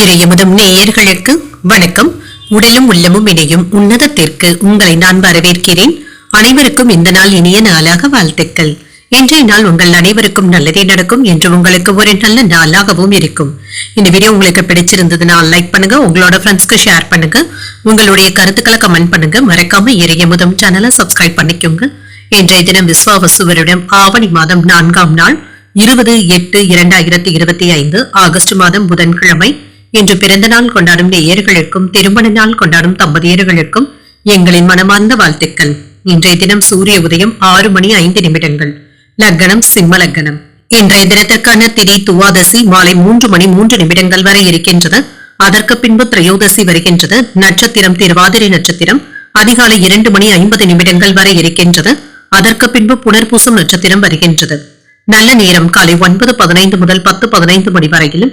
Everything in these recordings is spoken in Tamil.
இறையமுதம் நேயர்களுக்கு வணக்கம். உடலும் உள்ளமும் இணையும் உன்னதத்திற்கு உங்களை நான் வரவேற்கிறேன். அனைவருக்கும் இந்த நாள் இனிய நாளாக வாழ்த்துக்கள். இன்றைய நாள் உங்கள் அனைவருக்கும் நல்லதே நடக்கும் என்று உங்களுக்கு ஒரு நல்ல நாளாகவும் இருக்கும். இந்த வீடியோ உங்களுக்கு பிடிச்சிருந்ததுன்னா லைக் பண்ணுங்க உங்களோட ஃப்ரெண்ட்ஸ்க்கு ஷேர் பண்ணுங்க உங்களுடைய கருத்துக்களை கமெண்ட் பண்ணுங்க. மறக்காம இறையமுதம் சேனலை சப்ஸ்கிரைப் பண்ணிக்கோங்க. இன்றைய தினம் விஸ்வாவசு வருடம் ஆவணி மாதம் நான்காம் நாள் இருபது எட்டு இரண்டாயிரத்தி இருபத்தி ஐந்து ஆகஸ்ட் மாதம் புதன்கிழமை இன்று பிறந்த நாள் கொண்டாடும் நேயர்களுக்கும் திருமண நாள் கொண்டாடும் தம்பதியர்களுக்கும் எங்களின் மனமார்ந்த வாழ்த்துக்கள். இன்றைய தினம் சூரிய உதயம் ஆறு மணி ஐந்து நிமிடங்கள். லக்னம் சிம்ம லக்னம். இன்றைய தினத்திற்கான திதி துவாதசி மாலை மூன்று மணி மூன்று நிமிடங்கள் வரை இருக்கின்றது. அதற்கு பின்பு திரையோதசி வருகின்றது. நட்சத்திரம் திருவாதிரை நட்சத்திரம் அதிகாலை இரண்டு மணி ஐம்பது நிமிடங்கள் வரை இருக்கின்றது. அதற்கு பின்பு புனர்பூசம் நட்சத்திரம் வருகின்றது. நல்ல நேரம் காலை ஒன்பது பதினைந்து முதல் பத்து பதினைந்து மணி வரையிலும்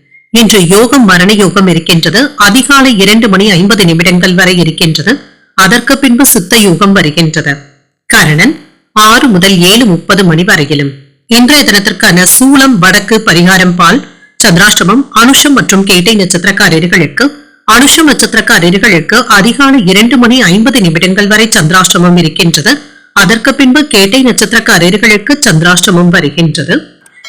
இன்று யோகம் மரண யோகம் இருக்கின்றது. அதிகாலை இரண்டு மணி ஐம்பது நிமிடங்கள் வரை இருக்கின்றது. அதற்கு பின்பு சித்த யோகம் வருகின்றது. கரணன் ஆறு முதல் ஏழு முப்பது மணி வரையிலும். இன்றைய தினத்திற்கான சூளம் வடக்கு பரிகாரம் பால் சந்திராஷ்டமம் அனுஷம் மற்றும் கேட்டை நட்சத்திரக்காரர்களுக்கு அனுஷம் நட்சத்திரக்காரர்களுக்கு அதிகாலை இரண்டு மணி ஐம்பது நிமிடங்கள் வரை சந்திராஷ்டமம் இருக்கின்றது. அதற்கு பின்பு கேட்டை நட்சத்திரக்காரர்களுக்கு சந்திராஷ்டமம் வருகின்றது.